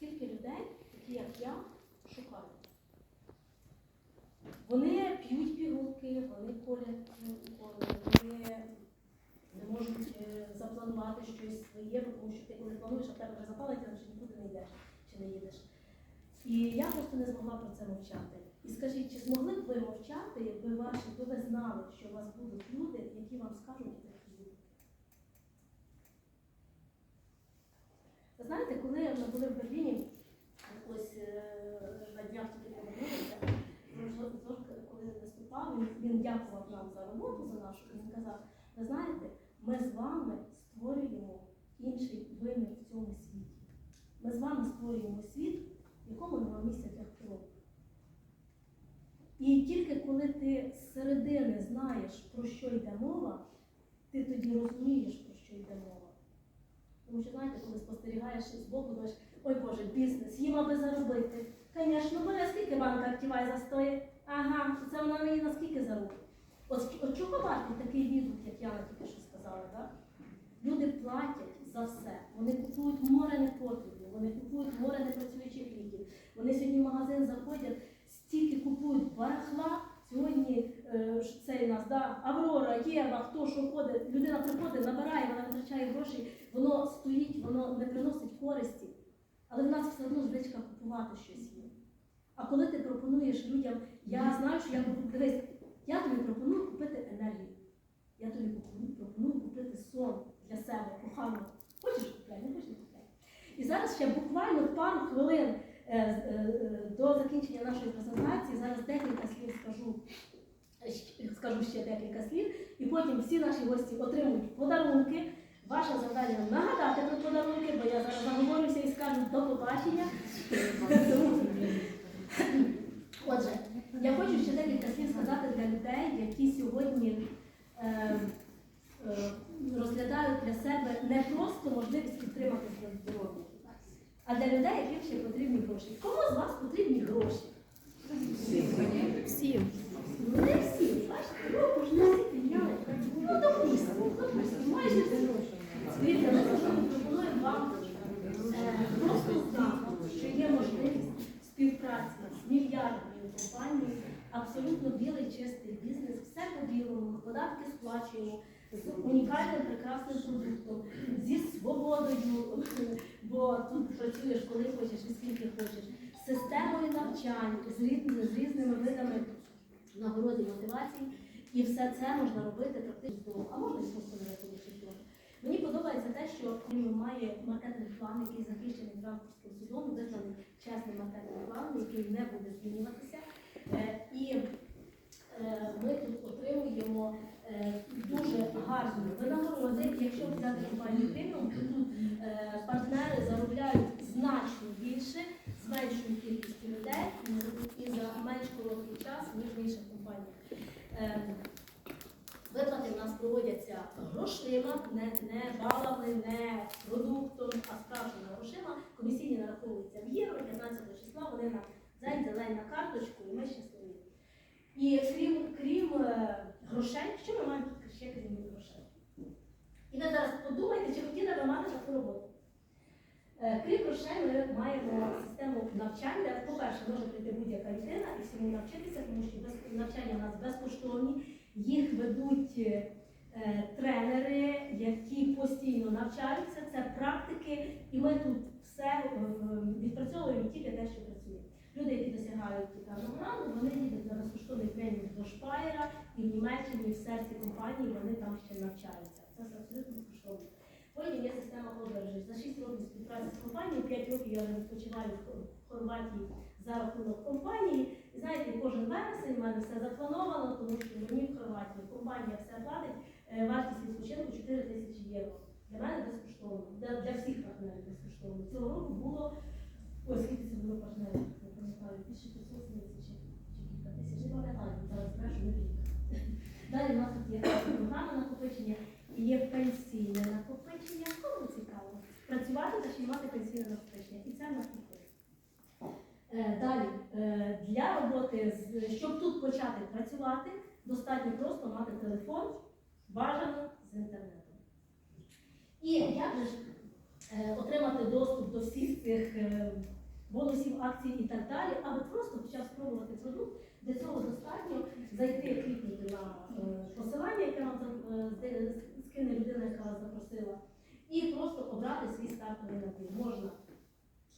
скільки людей, такі як я, шукають. Вони п'ють пігулки, вони колять е, уколи, вони не можуть е, запланувати щось своє, тому що ти коли плануєш, а в тебе вже запалиться, значить нікуди не йдеш чи не їдеш. І я просто не змогла про це мовчати. І скажіть, чи змогли б ви мовчати, якби ви знали, що у вас будуть люди, які вам скажуть такі люди? Ви знаєте, коли ми були в Берліні, ось е, на днях тільки повернулися, коли виступав, він, він дякував нам за роботу, за нашу, і він казав, ви знаєте, ми з вами створюємо інший вимір в цьому світі. Ми з вами створюємо світ, в якому нема місця для хвороб. І тільки коли ти з середини знаєш, про що йде мова, ти тоді розумієш, про що йде мова. Тому що, знаєте, коли спостерігаєш з боку, думаєш, ой Боже, бізнес, їм аби заробити. Звісно, бо скільки банка актівай застоїть? Ага, це вона мені наскільки заробить. От, от такий відгук, як Яна тільки що сказала, так? Люди платять за все. Вони купують море непотрібів, вони купують море непрацюючих ліків. Вони сьогодні в магазин заходять, стільки купують барахла. Сьогодні е, ж цей нас, да, Аврора, Єва, хто що ходить, людина приходить, набирає, вона витрачає гроші, воно стоїть, воно не приносить користі. Але в нас все одно звичка купувати щось є. А коли ти пропонуєш людям, я знаю, що я дивись, я тобі пропоную купити енергію. Я тобі пропоную, купити сон для себе, кохану. Хочеш купляй, не хочеш не купляй. І зараз ще буквально пару хвилин е, е, е, до закінчення нашої презентації, зараз декілька слів скажу, скажу ще декілька слів, і потім всі наші гості отримують подарунки. Ваше завдання нагадати про подарунки, бо я зараз заговорюся і скажу до побачення. Отже, я хочу ще декілька слів сказати для людей, які сьогодні е, е, розглядають для себе не просто можливість підтримати своє здоров'я, а для людей, яким ще потрібні гроші. Кому з вас потрібні гроші? Всім. Ну, не всі, бачите, руку ж не всі підняли. Ну, допустимо, допустимо, майже всі. Дивіться, ми сьогодні пропонуємо вам е, просто знати, що є можливість співпраці з мільярдною компанією, абсолютно білий чистий бізнес, все по білому, податки сплачуємо з унікальним прекрасним продуктом, зі свободою, бо тут працюєш коли хочеш і скільки хочеш, з системою навчань, з різними, з різними видами нагороди мотивації. І все це можна робити практично а можна і просто не дому. Мені подобається те, що він має маркетинг план, який захищений Франкфуртським судом, визнаний чесним маркетинг план, який не буде змінюватися. Е, І е, ми тут отримуємо е, дуже гарні винагороди. Якщо взяти компанію преміум, то тут е, партнери заробляють значно більше з меншою кількістю людей і за менш короткий час, ніж в інших компаніях. Е, Виплати в нас проводяться грошима, не, не балами, не продуктом, а справжніми грошима. Комісійні нараховуються в євро, 15 числа вони нам зелень на карточку і ми щасливі. І крім, крім е, грошей, що ми маємо тут ще крім грошей? І ви зараз подумайте, чи хотіли ви мати таку роботу. Е, Крім грошей, ми маємо де, по-перше, може прийти будь-яка людина і всьому навчитися, тому що навчання у нас безкоштовні. Їх ведуть е, тренери, які постійно навчаються. Це практики, і ми тут все е, відпрацьовуємо тільки те, що працює. Люди, які досягають певного вони їдуть на безкоштовний тренінг до Шпайера, і в Німеччині, і в серці компанії вони там ще навчаються. Це абсолютно безкоштовно. Потім є система подорожей. За 6 років співпраці з компанією, 5 років я відпочиваю в Хорватії за рахунок компанії. І знаєте, кожен вересень в мене все заплановано, тому що мені в Хорватії компанія все платить. Е, Вартість відпочинку 4 тисячі євро. Для мене безкоштовно, для, для всіх партнерів безкоштовно. Цього року було ось скільки це було партнерів, не пам'ятаю, 1500 здається, чи чи кілька тисяч. Не пам'ятаю, зараз брешу вірю. Далі у нас тут є програма накопичення і є пенсійне накопичення. Кому цікаво? Працювати та ще мати пенсійне накопичення. І це в нас підходить. Е, Далі, е, для роботи, щоб тут почати працювати, достатньо просто мати телефон, бажано з інтернетом. І як же ж е, отримати доступ до всіх цих е, бонусів, акцій і так далі, або просто почав спробувати продукт. Для цього достатньо зайти, клікнути на е, посилання, яке е, скине людина, яка вас запросила, і просто обрати свій стартовий набір. Можна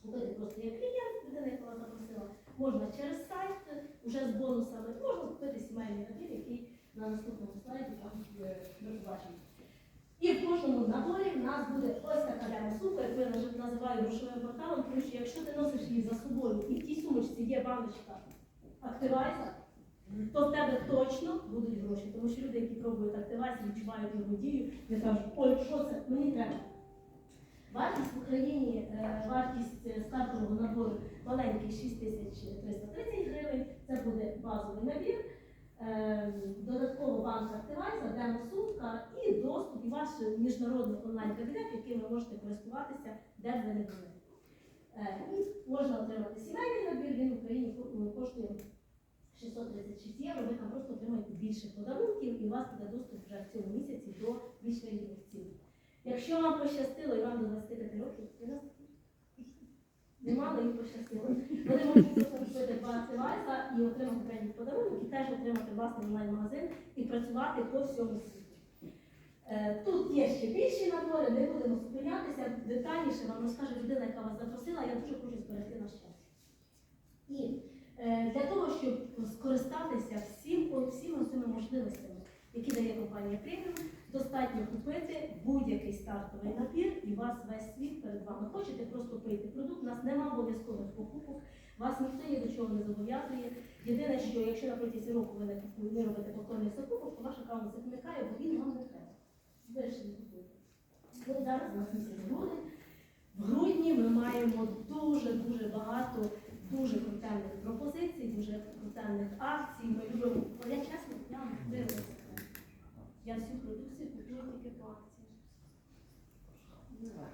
купити просто як клієнт, людина, яка вас запросила, можна через сайт, е, уже з бонусами, можна купити сімейний набір, який на наступному слайді там ми побачимо. І в кожному наборі в нас буде ось така демо сумка, яку я називаю грошовим порталом, тому що якщо ти носиш її за собою і в тій сумочці є баночка активайза, то в тебе точно будуть гроші. Тому що люди, які пробують активайз, відчувають його дію, вони кажуть, ой, що це? Мені треба. Вартість в Україні, е, вартість е, стартового набору маленький 6330 гривень. Це буде базовий набір. Е, Додатково банк активайза, демо-сумка і доступ, і ваш міжнародний онлайн-кабінет, яким ви можете користуватися, де ви не були. І можна отримати сімейний набір, він в Україні коштує 636 євро. Ви там просто отримаєте більше подарунків і у вас буде доступ вже в цьому місяці до більш вигідних цін. Якщо вам пощастило і вам до 25 років, ви нас немало їм пощастило. Вони можуть купити два активайза і отримати певний подарунок, і теж отримати власний онлайн-магазин і працювати по всьому світу. Е, Тут є ще більші набори, не будемо зупинятися. Детальніше вам розкаже людина, яка вас запросила. Я дуже хочу зберегти наш час. І е, для того, щоб скористатися всім, всіма цими можливостями, які дає компанія Premium, достатньо купити будь-який стартовий набір, і вас весь світ перед вами. Хочете просто прийти продукт, у нас немає обов'язкових покупок, вас ніхто ні до чого не зобов'язує. Єдине, що якщо на протязі року ви не робите повторних закупок, то ваш аккаунт зникає, бо він вам не треба. Ви ж не купуєте. Зараз у нас місяць грудень. В грудні ми маємо дуже-дуже багато дуже крутенних пропозицій, дуже крутенних акцій. Ми любимо, О, я чесно, я вам дивлюся. Я всю продукцію купила тільки по акції.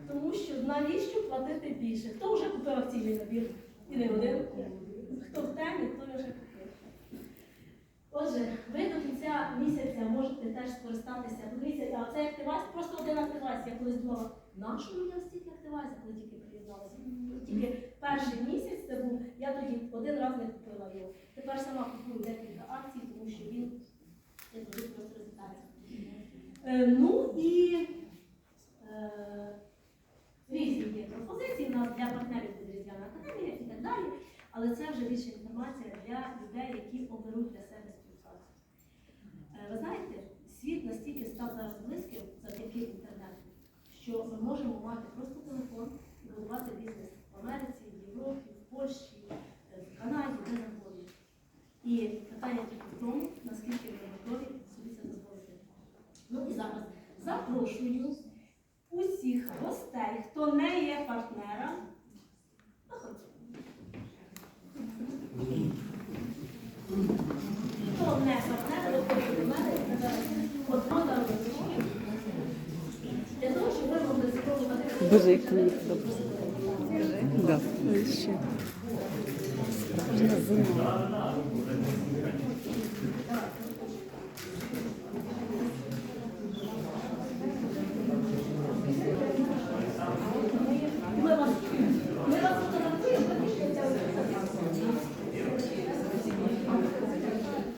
Тому що навіщо платити більше? Хто вже купив акційний набір? І не один. Хто в темі, хто вже купив. Отже, ви до кінця місяця можете теж скористатися. Подивіться, а це активайз, просто один активайз. Я колись думала, на що мені стільки активайза, коли тільки приєдналася? Тільки перший місяць це був, я тоді один раз не купила його. Тепер сама купую декілька акцій, тому що він цей продукт просто розлітається. Е, ну і е, різні є пропозиції. У нас для партнерів буде Різдвяна академія і так далі. Але це вже більше інформація для людей, які оберуть для себе співпрацю. Е, Ви знаєте, світ настільки став зараз близьким завдяки інтернету, що ми можемо мати просто телефон і будувати бізнес в Америці, в Європі, в Польщі, е, в Канаді, де завгодно. І питання тільки в тому, наскільки ви готові собі це дозволити. Ну і зараз запрошую усіх гостей, хто не є партнером. Заходьте. Хто не партнер, виходить до мене і сказати, от можна робити. Для того, щоб ви могли спробувати. Боже, подобається. Да. Ще. Зима.